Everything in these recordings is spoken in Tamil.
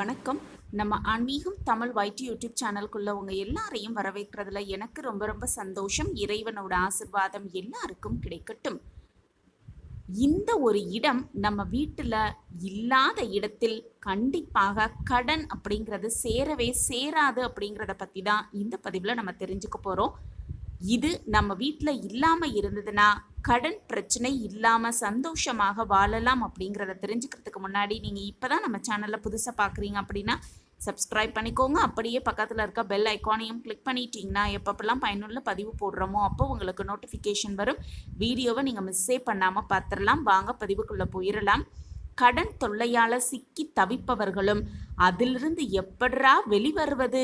வணக்கம். நம்ம ஆன்மீகம் தமிழ் வைட்டி யூடியூப் சேனலுக்குள்ள உங்க எல்லாரையும் வரவேற்கிறதுல எனக்கு ரொம்ப ரொம்ப சந்தோஷம். இறைவனோட ஆசிர்வாதம் எல்லாருக்கும் கிடைக்கட்டும். இந்த ஒரு இடம் நம்ம வீட்டில் இல்லாத இடத்தில் கண்டிப்பாக கடன் அப்படிங்கிறது சேரவே சேராது அப்படிங்கிறத பற்றி தான் இந்த பதிவில் நம்ம தெரிஞ்சுக்க போகிறோம் இது நம்ம வீட்டில் இல்லாமல் இருந்ததுன்னா கடன் பிரச்சனை இல்லாமல் சந்தோஷமாக வாழலாம் அப்படிங்கிறத தெரிஞ்சுக்கிறதுக்கு முன்னாடி நீங்கள் இப்போ தான் நம்ம சேனலில் புதுசாக பார்க்குறீங்க அப்படின்னா சப்ஸ்கிரைப் பண்ணிக்கோங்க. அப்படியே பக்கத்தில் இருக்க பெல் ஐக்கானையும் கிளிக் பண்ணிட்டீங்கன்னா எப்பப்பெல்லாம் பயனுள்ள பதிவு போடுறோமோ அப்போ உங்களுக்கு நோட்டிஃபிகேஷன் வரும். வீடியோவை நீங்கள் மிஸ்ஸே பண்ணாமல் பார்த்துடலாம் வாங்க பதிவுக்குள்ளே போயிடலாம் கடன் தொல்லையால் சிக்கி தவிப்பவர்களும் அதிலிருந்து எப்படா வெளிவருவது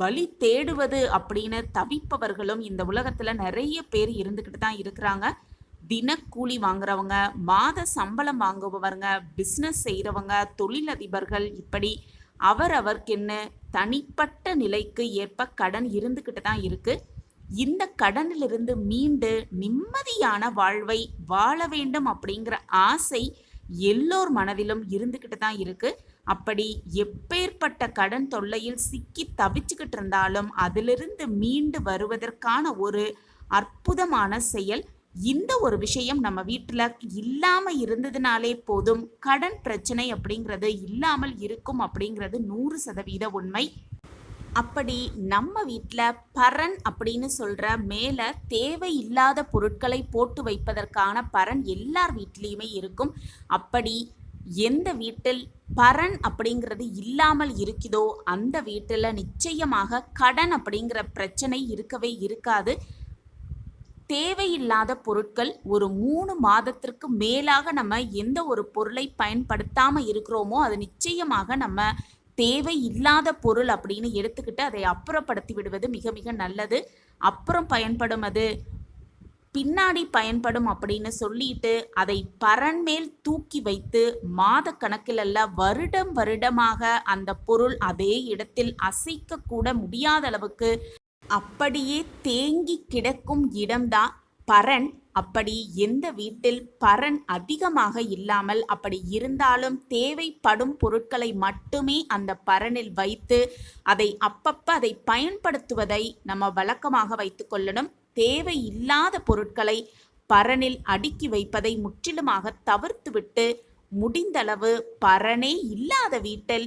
வழி தேடுவது அப்படின்னு தவிப்பவர்களும் இந்த உலகத்தில் நிறைய பேர் இருந்துக்கிட்டு தான் இருக்கிறாங்க. தினக்கூலி வாங்குறவங்க மாத சம்பளம் வாங்குபவங்க பிஸ்னஸ் செய்கிறவங்க தொழிலதிபர்கள் இப்படி அவரவர்க்கென்னு தனிப்பட்ட நிலைக்கு ஏற்ப கடன் இருந்துக்கிட்டு தான் இருக்குது இந்த கடனிலிருந்து மீண்டு நிம்மதியான வாழ்வை வாழ வேண்டும் அப்படிங்கிற ஆசை எல்லோர் மனதிலும் இருந்துக்கிட்டு தான் இருக்கு. அப்படி எப்பேற்பட்ட கடன் தொல்லையில் சிக்கி தவிச்சுக்கிட்டு இருந்தாலும் அதிலிருந்து மீண்டு வருவதற்கான ஒரு அற்புதமான செயல். இந்த ஒரு விஷயம் நம்ம வீட்டில் இல்லாமல் இருந்ததுனாலே போதும். கடன் பிரச்சனை அப்படிங்கிறது இல்லாமல் இருக்கும் அப்படிங்கிறது நூறு சதவீத உண்மை. அப்படி நம்ம வீட்டில் பரன் அப்படின்னு சொல்கிற மேலே தேவையில்லாத பொருட்களை போட்டு வைப்பதற்கான பரன் எல்லார் வீட்லேயுமே இருக்கும். அப்படி எந்த வீட்டில் பரன் அப்படிங்கிறது இல்லாமல் இருக்குதோ அந்த வீட்டில் நிச்சயமாக கடன் அப்படிங்கிற பிரச்சனை இருக்கவே இருக்காது. தேவையில்லாத பொருட்கள் ஒரு மூணு மாதத்திற்கு மேலாக நம்ம எந்த ஒரு பொருளை பயன்படுத்தாமல் இருக்கிறோமோ அது நிச்சயமாக நம்ம தேவை இல்லாத பொருள் அப்படின்னு எடுத்துக்கிட்டு அதை அப்புறப்படுத்தி விடுவது மிக மிக நல்லது. அப்புறம் பயன்படும் அது. பின்னாடி பயன்படும் அப்படின்னு சொல்லிட்டு அதை பரன்மேல் தூக்கி வைத்து மாத கணக்கில் அல்ல வருடம் வருடமாக அந்த பொருள் அதே இடத்தில் அசைக்க கூட முடியாத அளவுக்கு அப்படியே தேங்கி கிடக்கும் இடம்தான். பரன் அப்படி எந்த வீட்டில் பரன் அதிகமாக இல்லாமல் அப்படி இருந்தாலும் தேவைப்படும் பொருட்களை மட்டுமே அந்த பரனில் வைத்து அதை அப்பப்ப அதை பயன்படுத்துவதை நம்ம வழக்கமாக வைத்து கொள்ளணும். தேவையில்லாத பொருட்களை பரனில் அடுக்கி வைப்பதை முற்றிலுமாக தவிர்த்துவிட்டு முடிந்தளவு பரனே இல்லாத வீட்டில்